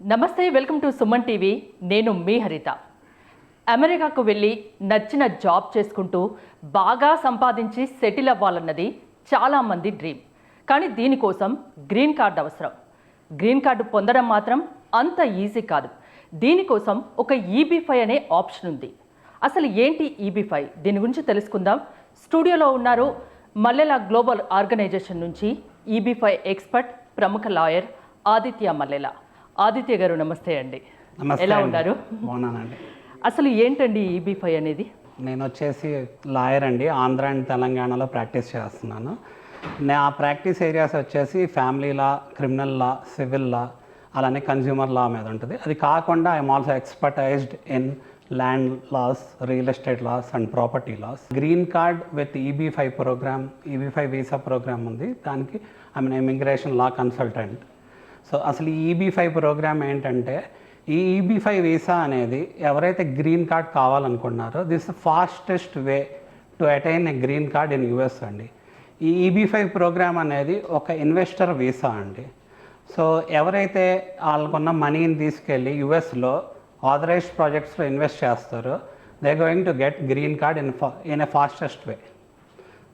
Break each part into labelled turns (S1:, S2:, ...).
S1: నమస్తే welcome to Suman TV. నేను మీ హరిత. అమెరికాకు వెళ్ళి నచ్చిన జాబ్ చేసుకుంటూ బాగా సంపాదించి సెటిల్ అవ్వాలన్నది చాలామంది డ్రీమ్. కానీ దీనికోసం గ్రీన్ కార్డ్ అవసరం. గ్రీన్ కార్డు పొందడం మాత్రం అంత ఈజీ కాదు. దీనికోసం ఒక ఈబీ ఫైవ్ అనే ఆప్షన్ ఉంది. అసలు ఏంటి ఈబీ ఫైవ్ దీని గురించి తెలుసుకుందాం. స్టూడియోలో ఉన్నారు మల్లెల గ్లోబల్ ఆర్గనైజేషన్ నుంచి ఈబీ ఫైవ్ ఎక్స్పర్ట్ ప్రముఖ లాయర్ ఆదిత్య మల్లెల. ఆదిత్య గారు నమస్తే అండి. ఎలా. ఉన్నారు?
S2: బాగున్నానండి.
S1: అసలు ఏంటండి ఈబీ ఫైవ్ అనేది?
S2: నేను వచ్చేసి లాయర్ అండి ఆంధ్ర అండ్ తెలంగాణలో ప్రాక్టీస్ చేస్తున్నాను. నా ప్రాక్టీస్ ఏరియాస్ వచ్చేసి family law criminal law civil law అలానే కన్జ్యూమర్ లా మీద ఉంటుంది. అది కాకుండా I'm also expertised in land laws real estate laws and property laws. Green card with EB five program EB five visa program ఉంది. దానికి I mean immigration law consultant. So అసలు ఈ EB five programme ఏంటంటే ఈ EB five visa అనేది ఎవరైతే green card కావాలనుకున్నారో this fastest way to attain a green card in US అండి. ఈ ఈబీ ఫైవ్ ప్రోగ్రామ్ అనేది ఒక ఇన్వెస్టర్ వీసా అండి. సో ఎవరైతే వాళ్ళకున్న మనీని తీసుకెళ్ళి యుఎస్లో ఆథరైజ్డ్ ప్రాజెక్ట్స్లో ఇన్వెస్ట్ చేస్తారో they going to get green card in in a fastest way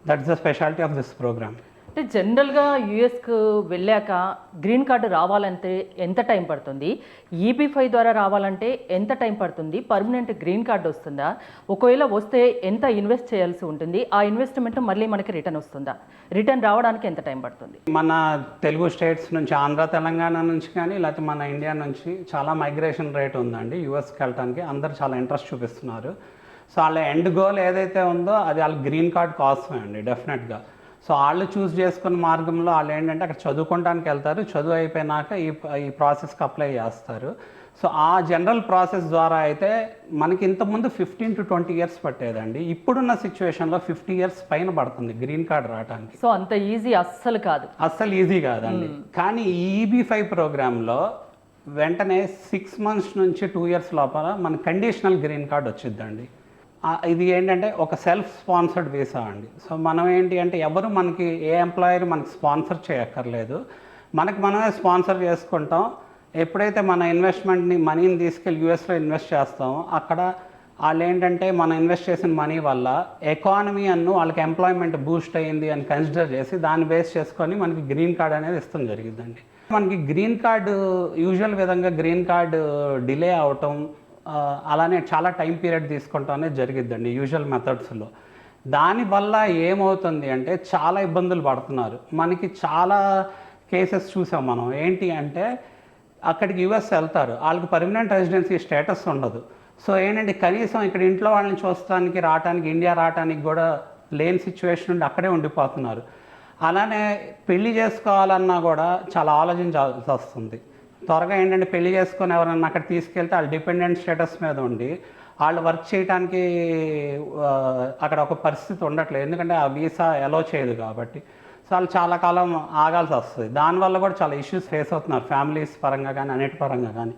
S2: that's the speciality of this program
S1: అంటే జనరల్గా యూఎస్కు వెళ్ళాక గ్రీన్ కార్డు రావాలంటే ఎంత టైం పడుతుంది? ఈబీ ఫైవ్ ద్వారా రావాలంటే ఎంత టైం పడుతుంది? పర్మనెంట్ గ్రీన్ కార్డు వస్తుందా? ఒకవేళ వస్తే ఎంత ఇన్వెస్ట్ చేయాల్సి ఉంటుంది? ఆ ఇన్వెస్ట్మెంట్ మళ్ళీ మనకి రిటర్న్ వస్తుందా? రిటర్న్ రావడానికి ఎంత టైం పడుతుంది?
S2: మన తెలుగు స్టేట్స్ నుంచి ఆంధ్ర తెలంగాణ నుంచి కానీ లేకపోతే మన ఇండియా నుంచి చాలా మైగ్రేషన్ రేట్ ఉందండి యుఎస్కి వెళ్ళడానికి అందరు చాలా ఇంట్రెస్ట్ చూపిస్తున్నారు. సో వాళ్ళ ఎండ్ గోల్ ఏదైతే ఉందో అది వాళ్ళ గ్రీన్ కార్డ్ కోసమే అండి డెఫినెట్గా. సో వాళ్ళు చూస్ చేసుకున్న మార్గంలో వాళ్ళు ఏంటంటే అక్కడ చదువుకోవడానికి వెళ్తారు. చదువు అయిపోయినాక ఈ ఈ ప్రాసెస్కి అప్లై చేస్తారు. సో ఆ జనరల్ ప్రాసెస్ ద్వారా అయితే మనకి ఇంతకుముందు ఫిఫ్టీన్ టు ట్వంటీ ఇయర్స్ పట్టేదండి. ఇప్పుడున్న సిచ్యువేషన్లో ఫిఫ్టీ ఇయర్స్ పైన పడుతుంది గ్రీన్ కార్డ్ రావడానికి
S1: సో అంత ఈజీ అస్సలు కాదు.
S2: అస్సలు ఈజీ కాదండి. కానీ ఈబీ ఫైవ్ ప్రోగ్రాంలో వెంటనే సిక్స్ మంత్స్ నుంచి టూ ఇయర్స్ లోపల మన కండిషనల్ గ్రీన్ కార్డ్ వచ్చిద్దండి. ఆ, ఇది ఏంటంటే ఒక సెల్ఫ్ స్పాన్సర్డ్ వీసా అండి. సో మనం ఏంటి అంటే ఎవరు మనకి ఏ ఎంప్లాయర్ మనకి స్పాన్సర్ చేయక్కర్లేదు. మనకి మనమే స్పాన్సర్ చేసుకుంటాం. ఎప్పుడైతే మన ఇన్వెస్ట్మెంట్ని మనీని తీసుకెళ్ళి యూఎస్లో ఇన్వెస్ట్ చేస్తామో అక్కడ వాళ్ళు ఏంటంటే మనం ఇన్వెస్ట్ చేసిన మనీ వల్ల ఎకానమీ అన్ను వాళ్ళకి ఎంప్లాయ్మెంట్ బూస్ట్ అయ్యింది అని కన్సిడర్ చేసి దాన్ని బేస్ చేసుకొని మనకి గ్రీన్ కార్డ్ అనేది ఇస్తాం జరిగిందండి మనకి గ్రీన్ కార్డు యూజువల్ విధంగా గ్రీన్ కార్డు డిలే అవటం అలానే చాలా టైం పీరియడ్ తీసుకుంటానే జరిగిద్దండి యూజువల్ మెథడ్స్లో. దానివల్ల ఏమవుతుంది అంటే చాలా ఇబ్బందులు పడుతున్నారు. మనకి చాలా కేసెస్ చూసాం మనం. ఏంటి అంటే అక్కడికి యుఎస్ వెళ్తారు. వాళ్ళకి పర్మనెంట్ రెసిడెన్సీ స్టేటస్ ఉండదు. సో ఏంటంటే కనీసం ఇక్కడ ఇంట్లో వాళ్ళని చూస్తానికి రావడానికి ఇండియా రావడానికి కూడా లేని సిచ్యువేషన్ నుండి అక్కడే ఉండిపోతున్నారు. అలానే పెళ్ళి చేసుకోవాలన్నా కూడా చాలా ఆలోచించాల్సి వస్తుంది త్వరగా ఏంటంటే పెళ్ళి చేసుకొని ఎవరైనా అక్కడ తీసుకెళ్తే వాళ్ళు డిపెండెంట్ స్టేటస్ మీద ఉండి వాళ్ళు వర్క్ చేయడానికి అక్కడ ఒక పరిస్థితి ఉండట్లేదు. ఎందుకంటే ఆ వీసా ఎలో చేయదు కాబట్టి. సో వాళ్ళు చాలా కాలం ఆగాల్సి వస్తుంది. దానివల్ల కూడా చాలా ఇష్యూస్ ఫేస్ అవుతున్నారు. ఫ్యామిలీస్ పరంగా కానీ అన్నిటి పరంగా కానీ.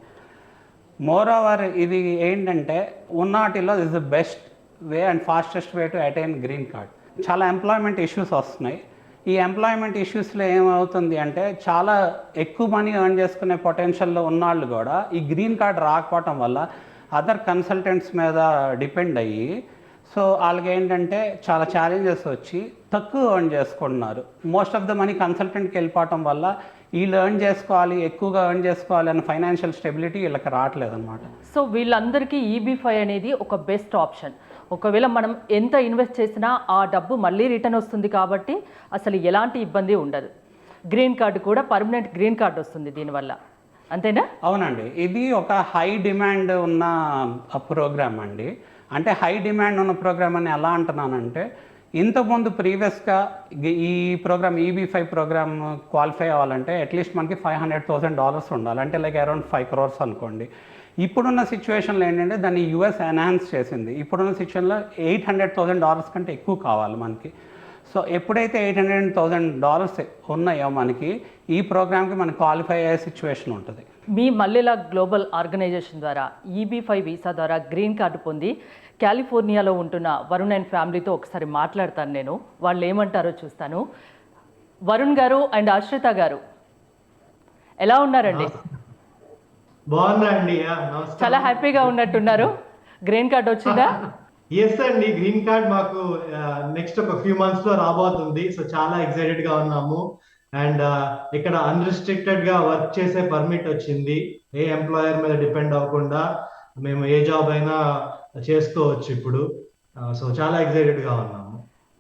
S2: మోర్ ఓవర్ ఇది ఏంటంటే ఉన్నాటిలో is the best way and fastest way to attain green card చాలా ఎంప్లాయ్మెంట్ ఇష్యూస్ వస్తున్నాయి. ఈ ఎంప్లాయ్మెంట్ ఇష్యూస్లో ఏమవుతుంది అంటే చాలా ఎక్కువ మనీ ఎర్న్ చేసుకునే పొటెన్షియల్లో ఉన్నవాళ్ళు కూడా ఈ గ్రీన్ కార్డ్ రాకపోవటం వల్ల అదర్ కన్సల్టెంట్స్ మీద డిపెండ్ అయ్యి సో వాళ్ళకి ఏంటంటే చాలా ఛాలెంజెస్ వచ్చి తక్కువ ఎర్న్ చేసుకుంటున్నారు. మోస్ట్ ఆఫ్ ద మనీ కన్సల్టెంట్కి వెళ్ళిపోవటం వల్ల వీళ్ళు ఎర్న్ చేసుకోవాలి ఎక్కువగా ఎర్న్ చేసుకోవాలి అన్న ఫైనాన్షియల్ స్టెబిలిటీ వీళ్ళకి రావట్లేదు అనమాట
S1: సో వీళ్ళందరికీ ఈబీ ఫైవ్ అనేది ఒక బెస్ట్ ఆప్షన్ ఒకవేళ మనం ఎంత ఇన్వెస్ట్ చేసినా ఆ డబ్బు మళ్ళీ రిటర్న్ వస్తుంది కాబట్టి అసలు ఎలాంటి ఇబ్బంది ఉండదు. గ్రీన్ కార్డు కూడా పర్మనెంట్ గ్రీన్ కార్డు వస్తుంది దీనివల్ల. అంతేనా?
S2: అవునండి. ఇది ఒక హై డిమాండ్ ఉన్న ప్రోగ్రామ్ అండి. అంటే హై డిమాండ్ ఉన్న ప్రోగ్రామ్ అని ఎలా అంటున్నానంటే ఇంతకుముందు ప్రీవియస్గా ఈ program EB five program qualify అవ్వాలంటే అట్లీస్ట్ మనకి ఫైవ్ హండ్రెడ్ థౌసండ్ డాలర్స్ ఉండాలి. అంటే లైక్ అరౌండ్ ఫైవ్ క్రోర్స్ అనుకోండి. ఇప్పుడున్న సిచ్యువేషన్లో ఏంటంటే దాన్ని యూఎస్ ఎన్హాన్స్ చేసింది. ఇప్పుడున్న సిచ్యువేషన్లో ఎయిట్ హండ్రెడ్ థౌసండ్ డాలర్స్ కంటే ఎక్కువ కావాలి మనకి. సో ఎప్పుడైతే ఎయిట్ హండ్రెడ్ థౌసండ్ డాలర్స్ ఉన్నాయో మనకి ఈ ప్రోగ్రామ్కి మనకి క్వాలిఫై అయ్యే సిచ్యువేషన్ ఉంటుంది.
S1: మీ మల్లెల గ్లోబల్ ఆర్గనైజేషన్ ద్వారా ఈబీ ఫైవ్ వీసా ద్వారా గ్రీన్ కార్డు పొంది కాలిఫోర్నియాలో ఉంటున్న వరుణ్ అండ్ ఫ్యామిలీతో ఒకసారి మాట్లాడతాను నేను. వాళ్ళు ఏమంటారో చూస్తాను. వరుణ్ గారు అండ్ ఆశ్రిత గారు ఎలా ఉన్నారండి?
S3: బాగున్నా అండి
S1: చాలా హ్యాపీగా ఉన్నట్టున్నారు. గ్రీన్ కార్డ్ వచ్చిందా?
S3: ఎస్ అండి గ్రీన్ కార్డ్ మాకు నెక్స్ట్ ఒక ఫ్యూ మంత్స్లో రాబోతుంది. సో చాలా ఎక్సైటెడ్గా ఉన్నాము. అండ్ ఇక్కడ అన్రిస్ట్రిక్టెడ్గా వర్క్ చేసే పర్మిట్ వచ్చింది. ఏ ఎంప్లాయర్ మీద డిపెండ్ అవ్వకుండా మేము ఏ జాబ్ అయినా చేసుకోవచ్చు ఇప్పుడు. సో చాలా ఎక్సైటెడ్గా ఉన్నాము.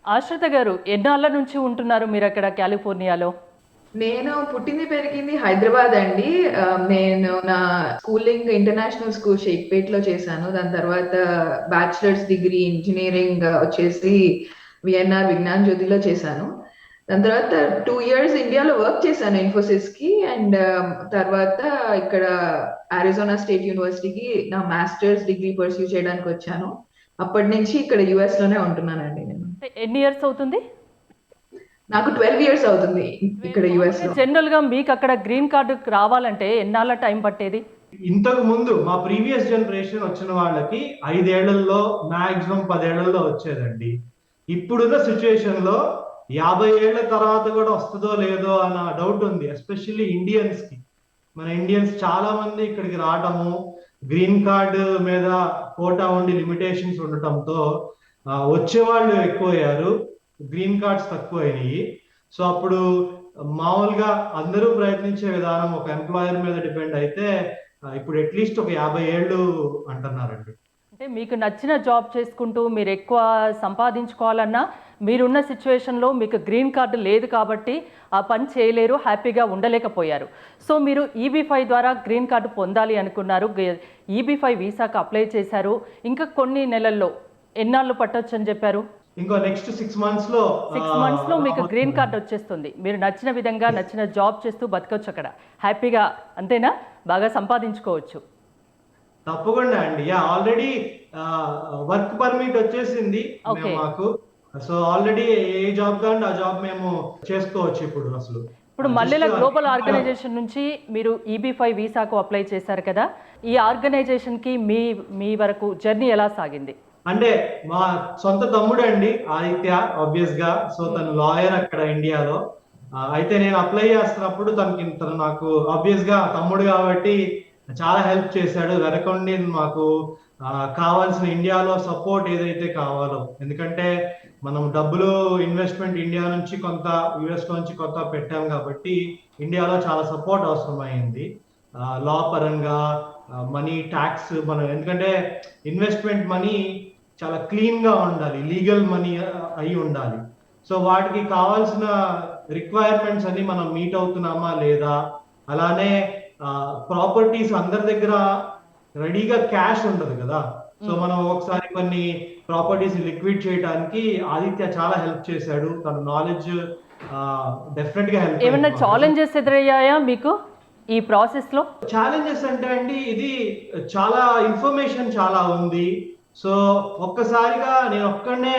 S1: ఆశ్రిత గారు ఎన్నాళ్ళ నుంచి ఉంటున్నారు మీరు అక్కడ కాలిఫోర్నియాలో
S4: నేను పుట్టింది పెరిగింది హైదరాబాద్ అండి. నేను నా స్కూలింగ్ ఇంటర్నేషనల్ స్కూల్ షేక్పేట్లో చేశాను. దాని తర్వాత బ్యాచిలర్స్ డిగ్రీ ఇంజనీరింగ్ వచ్చేసి విఎన్ఆర్ విజ్ఞాన్ జ్యోతిలో చేశాను. దాని తర్వాత టూ ఇయర్స్ ఇండియాలో వర్క్ చేశాను ఇన్ఫోసిస్కి అండ్ తర్వాత ఇక్కడ అరిజోనా స్టేట్ యూనివర్సిటీకి నా మాస్టర్స్ డిగ్రీ పర్సూ చేయడానికి వచ్చాను. అప్పటి నుంచి ఇక్కడ యుఎస్లోనే ఉంటున్నానండి నేను.
S1: ఎన్ని ఇయర్స్ అవుతుంది?
S4: నాకు ట్వెల్వ్ ఇయర్స్ అవుతుంది ఇక్కడ
S1: యుఎస్లో. జనరల్గా మీకు అక్కడ గ్రీన్ కార్డు రావాలంటే ఎన్నాళ్ళ టైం పట్టేది?
S3: ఇంతకు ముందు మా ప్రీవియస్ జనరేషన్ వచ్చిన వాళ్ళకి ఐదేళ్ళలో మాక్సిమం పదేళ్ళలో వచ్చేదండి. ఇప్పుడున్న సిచ్యుయేషన్లో యాభై ఏళ్ళ తర్వాత కూడా వస్తుందో లేదో అన్న డౌట్ ఉంది ఎస్పెషల్లీ ఇండియన్స్కి. మన ఇండియన్స్ చాలా మంది ఇక్కడికి రావటము గ్రీన్ కార్డు మీద కోటా ఉండి లిమిటేషన్స్ ఉండటంతో వచ్చేవాళ్ళు ఎక్కువయ్యారు. గ్రీన్ కార్డ్స్ తక్కువైనాయి. సో అప్పుడు మామూలుగా అందరూ ప్రయత్నించే విధానం ఒక ఎంప్లాయర్ మీద డిపెండ్ అయితే ఇప్పుడు అట్లీస్ట్ ఒక యాభై ఏళ్ళు అంటున్నారండి.
S1: అంటే మీకు నచ్చిన జాబ్ చేసుకుంటూ మీరు ఎక్కువ సంపాదించుకోవాలన్నా మీరున్న సిచ్యువేషన్లో మీకు గ్రీన్ కార్డు లేదు కాబట్టి ఆ పని చేయలేరు హ్యాపీగా ఉండలేకపోయారు. సో మీరు ఈబీ ఫైవ్ ద్వారా గ్రీన్ కార్డు పొందాలి అనుకున్నారు. ఈబీ ఫైవ్ వీసాకు అప్లై చేశారు. ఇంకా కొన్ని నెలల్లో ఎన్నాళ్ళు పట్టొచ్చు అని చెప్పారు?
S3: ఇంకో నెక్స్ట్ సిక్స్ మంత్స్లో
S1: సిక్స్
S3: ఆ,
S1: మంత్స్లో మీకు గ్రీన్ కార్డ్ వచ్చేస్తుంది. మీరు నచ్చిన విధంగా నచ్చిన జాబ్ చేస్తూ బతకొచ్చు అక్కడ. హ్యాపీగా అంతేనా? బాగా సంపాదించుకోవచ్చు.
S3: తప్పకుండా అండి. యా ఆల్రెడీ వర్క్ పర్మిట్ వచ్చేసింది మాకు. సో ఆల్రెడీ ఏ జాబ్ కాండి ఆ జాబ్ మేము చేసుకోవచ్చు ఇప్పుడు అసలు.
S1: ఇప్పుడు
S3: Just
S1: మల్లెల గ్లోబల్ ఆర్గనైజేషన్ నుంచి మీరు ఈబీ ఫైవ్ వీసాకు అప్లై చేశారు కదా. ఈ ఆర్గనైజేషన్కి మీ మీ వరకు జర్నీ ఎలా సాగింది?
S3: అంటే మా సొంత తమ్ముడు అండి ఆదిత్య ఆబ్వియస్గా సో తను లాయర్ అక్కడ ఇండియాలో. అయితే నేను అప్లై చేస్తున్నప్పుడు తనకి తను నాకు ఆబ్వియస్గా తమ్ముడు కాబట్టి చాలా హెల్ప్ చేశాడు. వెనకండి మాకు కావాల్సిన ఇండియాలో సపోర్ట్ ఏదైతే కావాలో. ఎందుకంటే మనం డబ్బులు ఇన్వెస్ట్మెంట్ ఇండియా నుంచి కొంత యుఎస్ నుంచి కొంత పెట్టాం కాబట్టి ఇండియాలో చాలా సపోర్ట్ అవసరమైంది లా పరంగా మనీ ట్యాక్స్ మనం ఎందుకంటే ఇన్వెస్ట్మెంట్ మనీ చాలా క్లీన్గా ఉండాలి లీగల్ మనీ అయి ఉండాలి. సో వాటికి కావాల్సిన రిక్వైర్మెంట్స్ అన్ని మనం మీట్ అవుతున్నామా లేదా? అలానే ప్రాపర్టీస్ అందరి దగ్గర రెడీగా క్యాష్ ఉండదు కదా? సో మనం ఒకసారి కొన్ని ప్రాపర్టీస్ లిక్విడ్ చేయడానికి ఆదిత్య చాలా హెల్ప్ చేశాడు. తన నాలెడ్జ్ డెఫినెట్గా హెల్ప్
S1: ఏమన్నా ఛాలెంజెస్ ఎదురయ్యాయా మీకు ఈ ప్రాసెస్లో?
S3: ఛాలెంజెస్ అంటే అండి ఇది చాలా ఇన్ఫర్మేషన్ చాలా ఉంది. సో ఒక్కసారిగా నేను ఒక్కడనే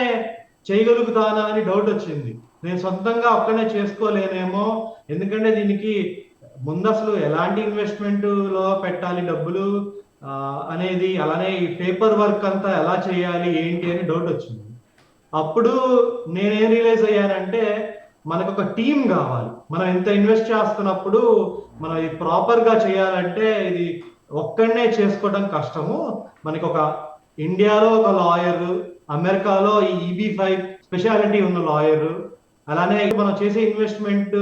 S3: చేయగలుగుతానా అని డౌట్ వచ్చింది. నేను సొంతంగా ఒక్కడనే చేసుకోలేనేమో ఎందుకంటే దీనికి ముందు అసలు ఎలాంటి ఇన్వెస్ట్మెంట్లో పెట్టాలి డబ్బులు అనేది అలానే ఈ పేపర్ వర్క్ అంతా ఎలా చేయాలి ఏంటి అని డౌట్ వచ్చింది. అప్పుడు నేనేం రియలైజ్ అయ్యానంటే మనకు ఒక టీం కావాలి. మనం ఎంత ఇన్వెస్ట్ చేస్తున్నప్పుడు మనం ఇది ప్రాపర్గా చేయాలంటే ఇది ఒక్కడనే చేసుకోవడం కష్టము. మనకి ఒక ఇండియాలో ఒక లాయర్ అమెరికాలో ఈ ఈబీ ఫైవ్ స్పెషాలిటీ ఉన్న లాయర్ అలానే మనం చేసే ఇన్వెస్ట్మెంట్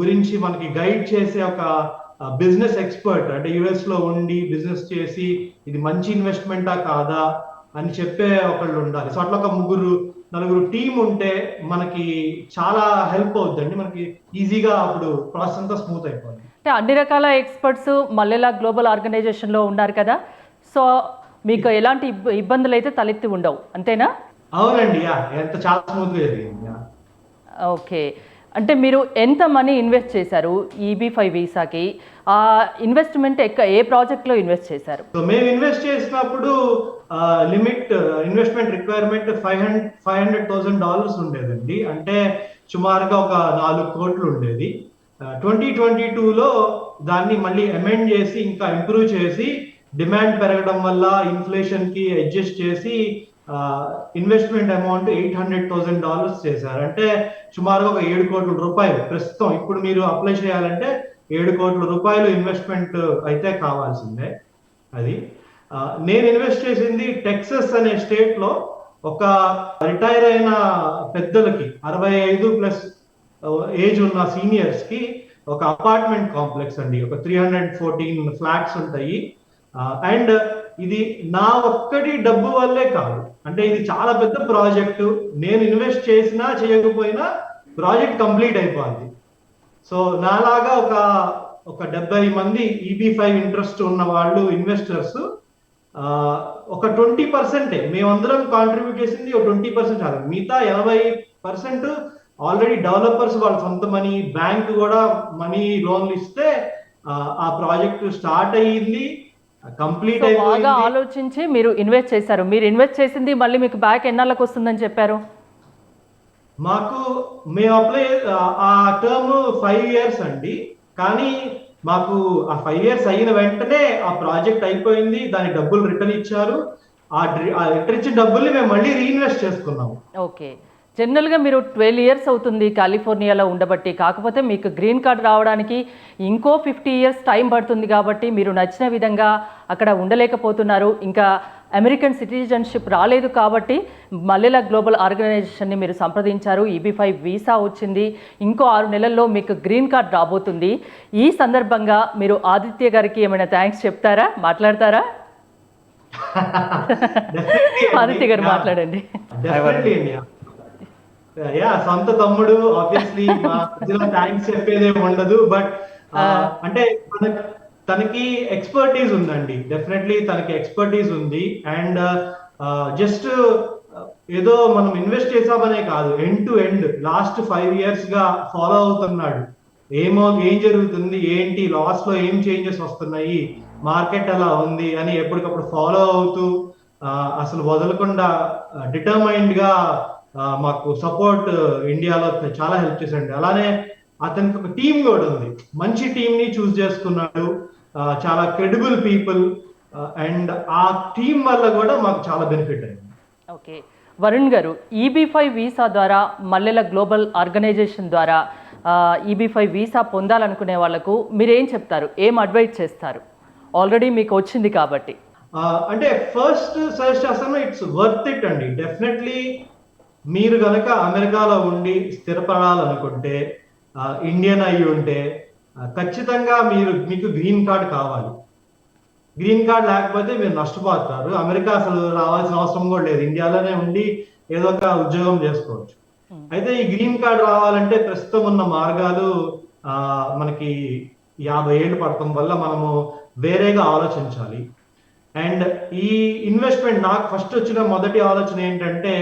S3: గురించి మనకి గైడ్ చేసే ఒక బిజినెస్ ఎక్స్పర్ట్ అంటే యుఎస్లో ఉండి బిజినెస్ చేసి ఇది మంచి ఇన్వెస్ట్మెంటా కాదా అని చెప్పే ఒకళ్ళు ఉండాలి. సో అట్లా ఒక ముగ్గురు నలుగురు టీం ఉంటే మనకి చాలా హెల్ప్ అవుతుందండి మనకి ఈజీగా అప్పుడు ప్రాసెస్ అంతా స్మూత్ అయిపోతుంది
S1: అంటే అన్ని రకాల ఎక్స్పర్ట్స్ మల్లెలా గ్లోబల్ ఆర్గనైజేషన్లో ఉన్నారు కదా. సో మీకు ఎలాంటి ఇబ్బ- ఇబ్బందులు అయితే తలెత్తి ఉండవు. అంతేనా?
S3: అవునండి ఎంత చాలా జరిగింది.
S1: ఓకే. అంటే మీరు ఎంత మనీ ఇన్వెస్ట్ చేశారు ఈబీ ఫైవ్ వీసాకి? ఆ ఇన్వెస్ట్మెంట్ ఎక్క ఏ ప్రాజెక్ట్లో ఇన్వెస్ట్ చేశారు?
S3: మేము ఇన్వెస్ట్ చేసినప్పుడు limit investment requirement five hundred five hundred thousand dollars ఉండేదండి. అంటే సుమారుగా ఒక నాలుగు కోట్లు ఉండేది. ట్వంటీ ట్వంటీ టూలో దాన్ని మళ్ళీ అమెండ్ చేసి ఇంకా ఇంప్రూవ్ చేసి డిమాండ్ పెరగడం వల్ల ఇన్ఫ్లేషన్కి అడ్జస్ట్ చేసి investment amount eight hundred thousand dollars చేశారు. అంటే సుమారుగా ఒక ఏడు కోట్ల రూపాయలు. ప్రస్తుతం ఇప్పుడు మీరు అప్లై చేయాలంటే ఏడు కోట్ల రూపాయలు ఇన్వెస్ట్మెంట్ అయితే కావాల్సిందే. అది. నేను ఇన్వెస్ట్ చేసింది టెక్సస్ అనే స్టేట్లో ఒక రిటైర్ అయిన పెద్దలకి అరవై ఐదు ప్లస్ ఏజ్ ఉన్న సీనియర్స్కి ఒక అపార్ట్మెంట్ కాంప్లెక్స్ అండి. ఒక త్రీ హండ్రెడ్ ఫోర్టీన్ ఫ్లాట్స్ ఉంటాయి. అండ్ ఇది నా ఒక్కటి డబ్బు వల్లే కాదు. అంటే ఇది చాలా పెద్ద ప్రాజెక్టు. నేను ఇన్వెస్ట్ చేసినా చేయకపోయినా ప్రాజెక్ట్ కంప్లీట్ అయిపోయింది. సో నాలాగా ఒక ఒక డెబ్బై మంది ఈబీ ఫైవ్ ఇంట్రెస్ట్ ఉన్న వాళ్ళు ఇన్వెస్టర్స్ ఒక ట్వంటీ పర్సెంటే. మేమందరం కాంట్రిబ్యూట్ చేసింది ఒక ట్వంటీ పర్సెంట్ కాదు. మిగతా ఎనభై పర్సెంట్ ఆల్రెడీ డెవలపర్స్ వాళ్ళ సొంత మనీ బ్యాంక్ కూడా మనీ లోన్లు ఇస్తే ఆ, ఆ ప్రాజెక్ట్ స్టార్ట్ అయ్యింది. కంప్లీట్
S1: బాగా ఆలోచించి మీరు ఇన్వెస్ట్ చేశారు. మీరు ఇన్వెస్ట్ చేసింది మళ్ళీ మీకు బ్యాక్ ఎన్నాళ్ళకి వస్తుందని చెప్పారు?
S3: మాకు మేము అప్లై ఆ టర్మ్ ఫైవ్ ఇయర్స్ అండి. కానీ మాకు ఆ ఫైవ్ ఇయర్స్ అయిన వెంటనే ఆ ప్రాజెక్ట్ అయిపోయింది. దాని డబ్బులు రిటర్న్ ఇచ్చారు. ఆ రిటర్న్ ఇచ్చిన డబ్బుల్ని మేము మళ్ళీ రీఇన్వెస్ట్ చేసుకున్నాము.
S1: ఓకే జనరల్గా మీరు ట్వెల్వ్ ఇయర్స్ అవుతుంది కాలిఫోర్నియాలో ఉండబట్టి. కాకపోతే మీకు గ్రీన్ కార్డ్ రావడానికి ఇంకో ఫిఫ్టీ ఇయర్స్ టైం పడుతుంది కాబట్టి మీరు నచ్చిన విధంగా అక్కడ ఉండలేకపోతున్నారు. ఇంకా అమెరికన్ సిటిజన్షిప్ రాలేదు కాబట్టి మల్లెల గ్లోబల్ ఆర్గనైజేషన్ని మీరు సంప్రదించారు. ఈబీ ఫైవ్ వీసా వచ్చింది. ఇంకో ఆరు నెలల్లో మీకు గ్రీన్ కార్డ్ రాబోతుంది. ఈ సందర్భంగా మీరు ఆదిత్య గారికి ఏమైనా థ్యాంక్స్ చెప్తారా? మాట్లాడతారా. ఆదిత్య గారు. మాట్లాడండి.
S3: యా సొంత తమ్ముడు ఆబ్వియస్లీ థ్యాంక్స్ చెప్పేదే ఉండదు బట్ అంటే తన- తనకి ఎక్స్పర్టీస్ ఉందండి. డెఫినెట్లీ తనకి ఎక్స్పర్టీస్ ఉంది. అండ్ జస్ట్ ఏదో మనం ఇన్వెస్ట్ చేసామనే కాదు end to end last five ఇయర్స్గా ఫాలో అవుతున్నాడు. ఏమో ఏం జరుగుతుంది ఏంటి లాస్లో ఏం చేంజెస్ వస్తున్నాయి మార్కెట్ ఎలా ఉంది అని ఎప్పటికప్పుడు ఫాలో అవుతూ అసలు వదలకుండా డిటర్మైండ్గా మాకు సపోర్ట్ ఇండియాలో చాలా హెల్ప్ చేశాడు అలానే అతనికి ఒక టీం కూడా ఉంది. మంచి టీం ని చూస్ చేసుకున్నాడు. చాలా క్రెడిబుల్ పీపుల్. అండ్ ఆ టీం వల్ల కూడా మాకు చాలా బెనిఫిట్ అయింది
S1: ఓకే. వరుణ్ గారు ఈబీ ఫైవ్ వీసా ద్వారా మల్లెల గ్లోబల్ ఆర్గనైజేషన్ ద్వారా ఈబీ ఫైవ్ వీసా పొందాలనుకునే వాళ్ళకు మీరేం చెప్తారు? ఏం అడ్వైజ్ చేస్తారు? ఆల్రెడీ మీకు వచ్చింది కాబట్టి.
S3: అంటే ఫస్ట్ సజెస్ట్ చేస్తాను ఇట్స్ వర్త్ ఇట్ అండి. డెఫినెట్లీ మీరు గనక అమెరికాలో ఉండి స్థిరపడాలనుకుంటే ఇండియన్ అయి ఉంటే ఖచ్చితంగా మీరు మీకు గ్రీన్ కార్డ్ కావాలి. గ్రీన్ కార్డ్ లేకపోతే మీరు నష్టపోతారు. అమెరికా అసలు రావాల్సిన అవసరం కూడా లేదు. ఇండియాలోనే ఉండి ఏదో ఒక ఉద్యోగం చేసుకోవచ్చు. అయితే ఈ గ్రీన్ కార్డ్ రావాలంటే ప్రస్తుతం ఉన్న మార్గాలు ఆ, మనకి యాభై ఏళ్ళు పడటం వల్ల మనము వేరేగా ఆలోచించాలి. అండ్ ఈ ఇన్వెస్ట్మెంట్ నాకు ఫస్ట్ వచ్చిన మొదటి ఆలోచన ఏంటంటే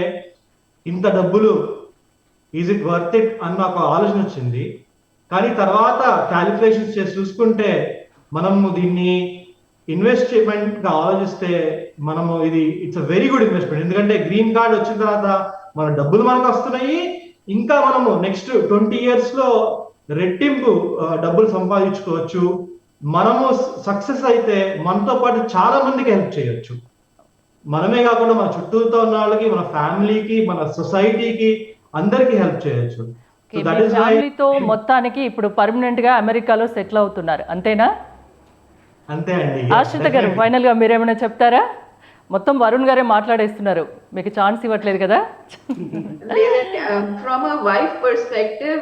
S3: ఇంత డబ్బులు ఈజ్ ఇట్ వర్త్ ఇట్ అన్న ఒక ఆలోచన వచ్చింది. కానీ తర్వాత క్యాలిక్యులేషన్స్ చేసి చూసుకుంటే మనము దీన్ని ఇన్వెస్ట్మెంట్గా ఆలోచిస్తే మనము ఇది it's a very good investment ఎందుకంటే గ్రీన్ కార్డ్ వచ్చిన తర్వాత మన డబ్బులు మనకు వస్తున్నాయి. ఇంకా మనము నెక్స్ట్ ట్వంటీ ఇయర్స్లో రెట్టింపు డబ్బులు సంపాదించుకోవచ్చు. మనము సక్సెస్ అయితే మనతో పాటు చాలా మందికి హెల్ప్ చేయొచ్చు. మనమే కాకుండా మన చుట్టూతో ఉన్న వాళ్ళకి మన ఫ్యామిలీకి మన సొసైటీకి అందరికి హెల్ప్ చేయొచ్చు.
S1: ఫ్యామిలీతో మొత్తానికి ఇప్పుడు పర్మనెంట్గా అమెరికాలో సెటిల్ అవుతున్నారు. అంతేనా?
S3: అంతే అండి.
S1: ఆశ్రిత గారు ఫైనల్గా మీరేమైనా చెప్తారా? మొత్తం వరుణ్ గారే మాట్లాడేస్తున్నారు. మీకు ఛాన్స్ ఇవ్వట్లేదు కదా?
S4: ఫ్రమ్ వైఫ్ పర్స్పెక్టివ్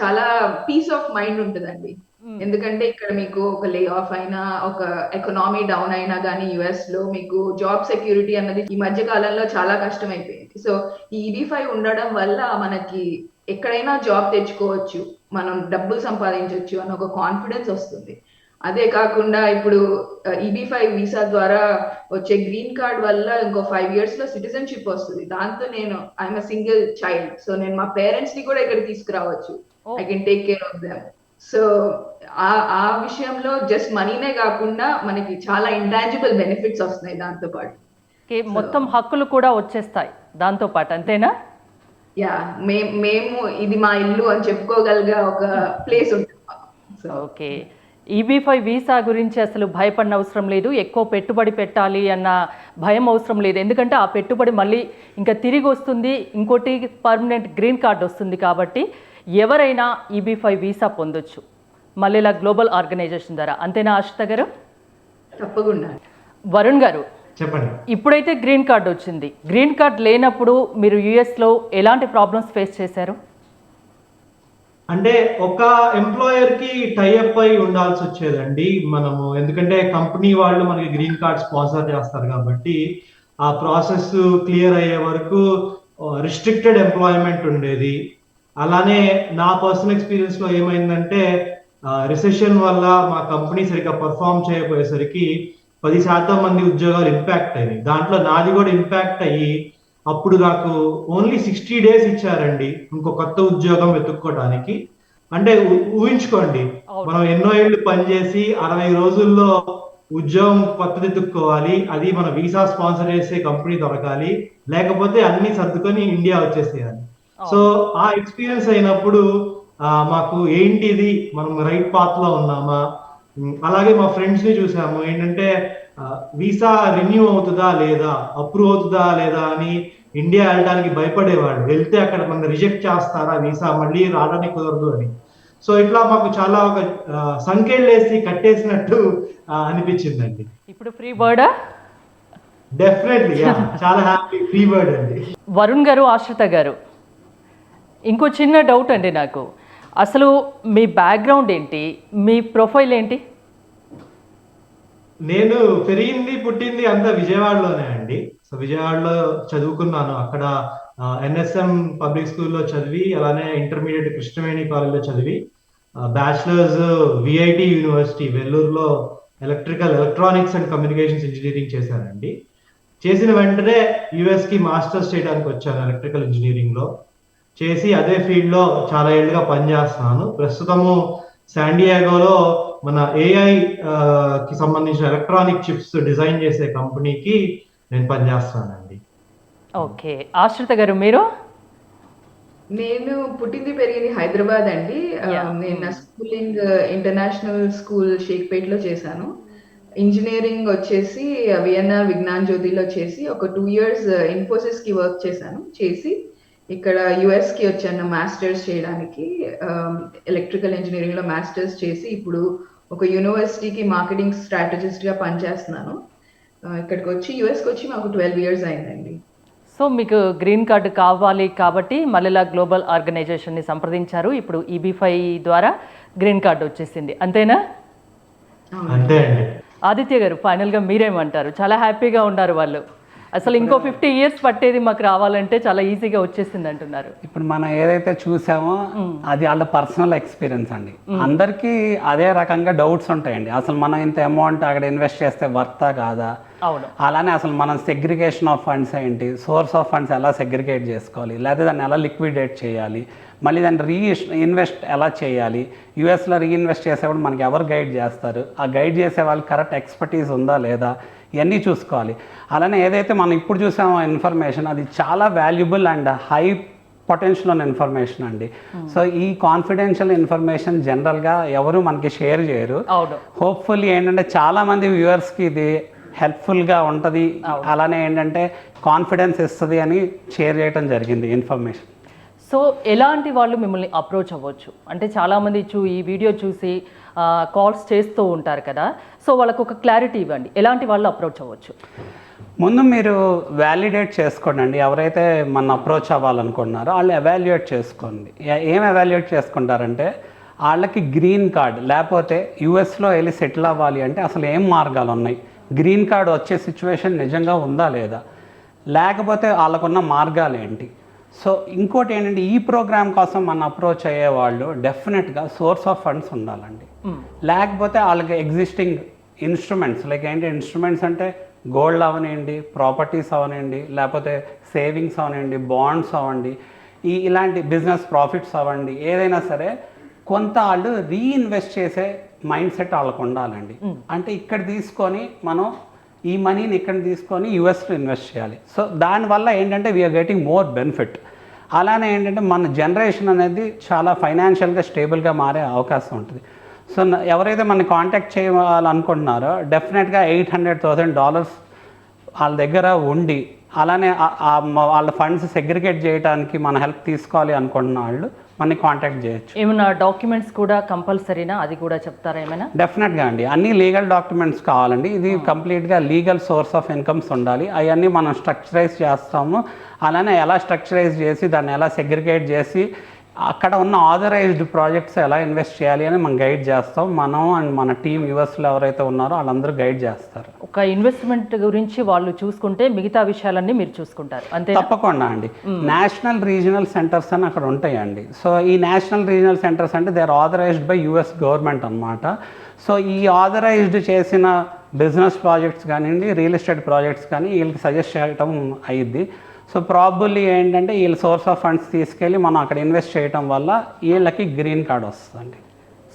S4: చాలా పీస్ ఆఫ్ మైండ్ ఉంటుందండి. ఎందుకంటే ఇక్కడ మీకు ఒక లే ఆఫ్ అయినా ఒక ఎకనామీ డౌన్ అయినా కానీ యుఎస్లో మీకు జాబ్ సెక్యూరిటీ అన్నది ఈ మధ్య కాలంలో చాలా కష్టం అయిపోయింది సో ఈ ఈబీ ఫైవ్ ఉండడం వల్ల మనకి ఎక్కడైనా జాబ్ తెచ్చుకోవచ్చు మనం డబ్బులు సంపాదించవచ్చు అన్న ఒక కాన్ఫిడెన్స్ వస్తుంది. అదే కాకుండా ఇప్పుడు ఈబీ ఫైవ్ వీసా ద్వారా వచ్చే గ్రీన్ కార్డ్ వల్ల ఇంకో ఫైవ్ ఇయర్స్లో సిటిజన్షిప్ వస్తుంది. దాంతో నేను ఐఎమ్ సింగిల్ చైల్డ్ సో నేను మా పేరెంట్స్ని కూడా ఇక్కడ తీసుకురావచ్చు. I can take care of them so ఆ ఆ విషయంలో జస్ట్ మనీనే కాకుండా మనకి చాలా ఇంటాంజిబుల్ బెనిఫిట్స్ వస్తున్నాయి దాంతో పాటు
S1: మొత్తం హక్కులు కూడా వచ్చేస్తాయి దాంతో పాటు అంతేనా?
S4: యా మేము ఇది మా ఇల్లు అని చెప్పుకోగలిగే ఒక ప్లేస్ ఉంటుంది.
S1: ఓకే. ఈబీ ఫైవ్ వీసా గురించి అసలు భయపడిన అవసరం లేదు. ఎక్కువ పెట్టుబడి పెట్టాలి అన్న భయం అవసరం లేదు. ఎందుకంటే ఆ పెట్టుబడి మళ్ళీ ఇంకా తిరిగి వస్తుంది. ఇంకోటి పర్మనెంట్ గ్రీన్ కార్డ్ వస్తుంది కాబట్టి ఎవరైనా ఈబీ ఫైవ్ వీసా పొందొచ్చు. మల్లెల గ్లోబల్ ఆర్గనైజేషన్ ద్వారా. అంతేనా ఆశ్రిత గారు?
S4: తప్పకుండా.
S1: వరుణ్ గారు
S3: చెప్పండి.
S1: ఇప్పుడైతే గ్రీన్ కార్డ్ వచ్చింది. గ్రీన్ కార్డ్ లేనప్పుడు మీరు యుఎస్లో ఎలాంటి ప్రాబ్లమ్స్ ఫేస్ చేశారు?
S3: అంటే ఒక ఎంప్లాయర్కి టైఅప్ అయి ఉండాల్సి వచ్చేదండి మనము. ఎందుకంటే కంపెనీ వాళ్ళు మనకి గ్రీన్ కార్డ్ స్పాన్సర్ చేస్తారు కాబట్టి ఆ ప్రాసెస్ క్లియర్ అయ్యే వరకు రిస్ట్రిక్టెడ్ ఎంప్లాయ్మెంట్ ఉండేది. అలానే నా పర్సనల్ ఎక్స్పీరియన్స్లో ఏమైందంటే రిసెషన్ వల్ల మా కంపెనీ సరిగ్గా పర్ఫామ్ చేయబోయేసరికి పది శాతం మంది ఉద్యోగాలు ఇంపాక్ట్ అయినాయి. దాంట్లో నాది కూడా ఇంపాక్ట్ అయ్యి అప్పుడు నాకు ఓన్లీ సిక్స్టీ డేస్ ఇచ్చారండి ఇంకో కొత్త ఉద్యోగం వెతుక్కోవడానికి అంటే ఊహించుకోండి. మనం ఎన్నో ఏళ్ళు పనిచేసి అరవై రోజుల్లో ఉద్యోగం కొత్తది ఎత్తుక్కోవాలి అది మన వీసా స్పాన్సర్ చేసే కంపెనీ దొరకాలి లేకపోతే అన్ని సర్దుకొని ఇండియా వచ్చేసేయాలి. సో ఆ ఎక్స్పీరియన్స్ అయినప్పుడు మాకు ఏంటిది మనం రైట్ పాత్లో ఉన్నామా అలాగే మా ఫ్రెండ్స్ని చూసాము. ఏంటంటే వీసా రెన్యూ అవుతుందా లేదా అప్రూవ్ అవుతుందా లేదా అని ఇండియా వెళ్ళడానికి భయపడేవాడు వెళ్తే అక్కడ మన రిజెక్ట్ చేస్తారా వీసా మళ్ళీ రావడానికి కుదరదు అని. సో ఇట్లా మాకు చాలా ఒక సంఖ్యలేసి కట్టేసినట్టు అనిపించిందండి.
S1: ఇప్పుడు ఫ్రీ బర్డా
S3: డెఫినెట్లీ చాలా హ్యాపీ ఫ్రీ బర్డ్ అండి.
S1: వరుణ్ గారు ఆశ్రిత గారు. ఇంకో చిన్న డౌట్ అండి నాకు. అసలు మీ బ్యాక్గ్రౌండ్ ఏంటి? మీ ప్రొఫైల్ ఏంటి?
S3: నేను పెరిగింది పుట్టింది అంతా విజయవాడలోనే అండి. సో విజయవాడలో చదువుకున్నాను. అక్కడ ఎన్ఎస్ఎం పబ్లిక్ స్కూల్లో చదివి అలానే ఇంటర్మీడియట్ కృష్ణవేణి కాలేజ్లో చదివి bachelors VIT university వెల్లూరులో electrical electronics and communications engineering చేశానండి. చేసిన వెంటనే యుఎస్కి మాస్టర్స్ చేయడానికి వచ్చాను ఎలక్ట్రికల్ ఇంజనీరింగ్లో చేసి అదే ఫీల్డ్లో చాలా ఏళ్ళుగా పనిచేస్తున్నాను. ప్రస్తుతము శాండియాగోలో మన ఏఐ కి సంబంధించిన ఎలక్ట్రానిక్ చిప్స్ డిజైన్ చేసే కంపెనీకి నేను పనిచేస్తున్నానండి
S1: ఓకే. ఆశ్రిత గారు మీరు?
S4: నేను పుట్టింది పెరిగింది హైదరాబాద్ అండి. నేను నా స్కూలింగ్ ఇంటర్నేషనల్ స్కూల్ షేక్పేట్లో చేశాను. ఇంజనీరింగ్ వచ్చేసి విఎన్ఆర్ విజ్ఞాన్ జ్యోతిలో చేసి ఒక టూ ఇయర్స్ ఇన్ఫోసిస్కి వర్క్ చేశాను. చేసి ఇక్కడ యుఎస్కి వచ్చాను మాస్టర్స్ చేయడానికి ఎలక్ట్రికల్ ఇంజనీరింగ్లో మాస్టర్స్ చేసి ఇప్పుడు ఒక యూనివర్సిటీకి మార్కెటింగ్ స్ట్రాటజిస్ట్గా పనిచేస్తున్నాను. ఇక్కడికి వచ్చి యుఎస్కి వచ్చి మాకు ట్వెల్వ్ ఇయర్స్ అయిందండి.
S1: సో మీకు గ్రీన్ కార్డు కావాలి కాబట్టి మల్లెల గ్లోబల్ ఆర్గనైజేషన్ని సంప్రదించారు. ఇప్పుడు ఈబీ ఫైవ్ ద్వారా గ్రీన్ కార్డు వచ్చేసింది. అంతేనా?
S3: అంతే అండి.
S1: ఆదిత్య గారు ఫైనల్గా మీరేమంటారు? చాలా హ్యాపీగా ఉన్నారు వాళ్ళు. అసలు ఇంకో ఫిఫ్టీ ఇయర్స్ పట్టేది మాకు రావాలంటే చాలా ఈజీగా వచ్చేసింది అంటున్నారు.
S2: ఇప్పుడు మనం ఏదైతే చూసామో అది వాళ్ళ పర్సనల్ ఎక్స్పీరియన్స్ అండి. అందరికీ అదే రకంగా డౌట్స్ ఉంటాయండి. అసలు మనం ఇంత అమౌంట్ అక్కడ ఇన్వెస్ట్ చేస్తే వర్తా కాదా? అలానే అసలు మనం సెగ్రిగేషన్ ఆఫ్ ఫండ్స్ ఏంటి? సోర్స్ ఆఫ్ ఫండ్స్ ఎలా సెగ్రిగేట్ చేసుకోవాలి? లేదా దాన్ని ఎలా లిక్విడేట్ చేయాలి? మళ్ళీ దాన్ని రీ ఇన్వెస్ట్ ఎలా చేయాలి? యూఎస్లో రీఇన్వెస్ట్ చేసేప్పుడు మనకి ఎవరు గైడ్ చేస్తారు? ఆ గైడ్ చేసే వాళ్ళకి కరెక్ట్ ఎక్స్పర్టీస్ ఉందా లేదా? ఇవన్నీ చూసుకోవాలి. అలానే ఏదైతే మనం ఇప్పుడు చూసామో ఇన్ఫర్మేషన్ అది చాలా వాల్యుబుల్ అండ్ హై పొటెన్షియల్ ఉన్న ఇన్ఫర్మేషన్ అండి. సో ఈ కాన్ఫిడెన్షియల్ ఇన్ఫర్మేషన్ జనరల్గా ఎవరు మనకి షేర్ చేయరు. హోప్ఫుల్లీ ఏంటంటే చాలా మంది వ్యూవర్స్కి ఇది హెల్ప్ఫుల్గా ఉంటుంది. అలానే ఏంటంటే కాన్ఫిడెన్స్ ఇస్తుంది అని షేర్ చేయడం జరిగింది ఇన్ఫర్మేషన్.
S1: సో ఎలాంటి వాళ్ళు మిమ్మల్ని అప్రోచ్ అవ్వచ్చు? అంటే చాలామంది చూ ఈ వీడియో చూసి కాల్స్ చేస్తూ ఉంటారు కదా. సో వాళ్ళకు ఒక క్లారిటీ ఇవ్వండి. ఎలాంటి వాళ్ళు అప్రోచ్ అవ్వచ్చు?
S2: ముందు మీరు వ్యాలిడేట్ చేసుకోండి ఎవరైతే మన అప్రోచ్ అవ్వాలనుకుంటున్నారో వాళ్ళు ఎవాల్యుయేట్ చేసుకోండి. ఏం ఎవాల్యుయేట్ చేసుకుంటారంటే వాళ్ళకి గ్రీన్ కార్డ్ లేకపోతే యూఎస్లో వెళ్ళి సెటిల్ అవ్వాలి అంటే అసలు ఏం మార్గాలు ఉన్నాయి? గ్రీన్ కార్డ్ వచ్చే సిచ్యువేషన్ నిజంగా ఉందా లేదా? లేకపోతే వాళ్ళకున్న మార్గాలు ఏంటి? సో ఇంకోటి ఏంటంటే ఈ ప్రోగ్రామ్ కోసం మన అప్రోచ్ అయ్యే వాళ్ళు డెఫినెట్గా సోర్స్ ఆఫ్ ఫండ్స్ ఉండాలండి. లేకపోతే వాళ్ళకి ఎగ్జిస్టింగ్ ఇన్స్ట్రుమెంట్స్ లైక్ ఏంటి ఇన్స్ట్రుమెంట్స్ అంటే గోల్డ్ అవనండి ప్రాపర్టీస్ అవనండి లేకపోతే సేవింగ్స్ అవనండి బాండ్స్ అవ్వండి ఈ ఇలాంటి బిజినెస్ ప్రాఫిట్స్ అవ్వండి ఏదైనా సరే కొంత వాళ్ళు రీఇన్వెస్ట్ చేసే మైండ్ సెట్ వాళ్ళకు ఉండాలండి. అంటే ఇక్కడ తీసుకొని మనం ఈ మనీని ఇక్కడ తీసుకొని యూఎస్లో ఇన్వెస్ట్ చేయాలి. సో దానివల్ల ఏంటంటే వీఆర్ గెటింగ్ మోర్ బెనిఫిట్ అలానే ఏంటంటే మన జనరేషన్ అనేది చాలా ఫైనాన్షియల్గా స్టేబుల్గా మారే అవకాశం ఉంటుంది. సో ఎవరైతే మన కాంటాక్ట్ చేయాలనుకుంటున్నారో డెఫినెట్గా ఎయిట్ హండ్రెడ్ థౌసండ్ డాలర్స్ వాళ్ళ దగ్గర ఉండి అలానే వాళ్ళ ఫండ్స్ సెగ్రిగేట్ చేయడానికి మన హెల్ప్ తీసుకోవాలి అనుకుంటున్న వాళ్ళు మనని కాంటాక్ట్ చేయొచ్చు.
S1: ఏమైనా డాక్యుమెంట్స్ కూడా కంపల్సరీనా? అది కూడా చెప్తారా ఏమైనా?
S2: డెఫినెట్గా అండి. అన్ని లీగల్ డాక్యుమెంట్స్ కావాలండి. ఇది కంప్లీట్గా లీగల్ సోర్స్ ఆఫ్ ఇన్కమ్స్ ఉండాలి. అవన్నీ మనం స్ట్రక్చరైజ్ చేస్తాము. అలానే ఎలా స్ట్రక్చరైజ్ చేసి దాన్ని ఎలా సెగ్రిగేట్ చేసి అక్కడ ఉన్న ఆథరైజ్డ్ ప్రాజెక్ట్స్ ఎలా ఇన్వెస్ట్ చేయాలి అని మనం గైడ్ చేస్తాం. మనం అండ్ మన టీం యూఎస్లో ఎవరైతే ఉన్నారో వాళ్ళందరూ గైడ్ చేస్తారు.
S1: ఒక ఇన్వెస్ట్మెంట్ గురించి వాళ్ళు చూసుకుంటే మిగతా విషయాలన్నీ మీరు చూసుకుంటారు. అంతే
S2: తప్పకుండా అండి. నేషనల్ రీజనల్ సెంటర్స్ అని అక్కడ ఉంటాయండి. సో ఈ నేషనల్ రీజనల్ సెంటర్స్ అంటే they are authorised by US government అన్నమాట. సో ఈ ఆథరైజ్డ్ చేసిన బిజినెస్ ప్రాజెక్ట్స్ కానివ్వండి రియల్ ఎస్టేట్ ప్రాజెక్ట్స్ కానీ వీళ్ళకి సజెస్ట్ చేయటం అయ్యిద్ది సో ప్రాబుల్లీ ఏంటంటే వీళ్ళ సోర్స్ ఆఫ్ ఫండ్స్ తీసుకెళ్ళి మనం అక్కడ ఇన్వెస్ట్ చేయటం వల్ల వీళ్ళకి గ్రీన్ కార్డ్ వస్తుందండి.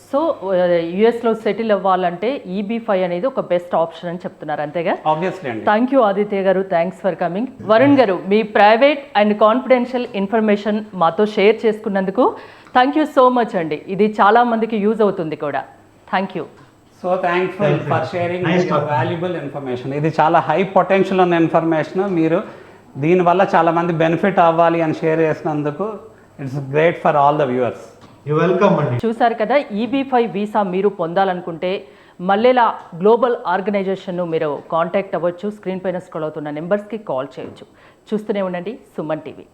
S1: సో యుఎస్లో సెటిల్ అవ్వాలంటే ఈబీ ఫైవ్ అనేది ఒక బెస్ట్ ఆప్షన్ అని చెప్తున్నారు అంతేగా?
S2: ఆబ్వియస్లీ అండి.
S1: థ్యాంక్ యూ ఆదిత్య గారు. థ్యాంక్స్ ఫర్ కమింగ్ వరుణ్ గారు మీ ప్రైవేట్ అండ్ కాన్ఫిడెన్షియల్ ఇన్ఫర్మేషన్ మాతో షేర్ చేసుకున్నందుకు థ్యాంక్ యూ సో మచ్ అండి. ఇది చాలా మందికి యూజ్ అవుతుంది కూడా. Thank you
S2: so thankful for sharing. Valuable information ఇది చాలా హై పొటెన్షియల్ ఉన్న ఇన్ఫర్మేషన్ మీరు దీనివల్ల చాలా మంది బెనిఫిట్ అవ్వాలి అని షేర్ చేసినందుకు it's great for all the viewers.
S3: You welcome అండి
S1: చూసారు కదా ఈబీ ఫైవ్ వీసా మీరు పొందాలనుకుంటే మళ్ళీలా గ్లోబల్ ఆర్గనైజేషన్ను మీరు కాంటాక్ట్ అవ్వచ్చు. స్క్రీన్ పైన స్క్రోల్ అవుతున్న నెంబర్స్కి కాల్ చేయొచ్చు. చూస్తూనే ఉండండి సుమన్ టీవీ.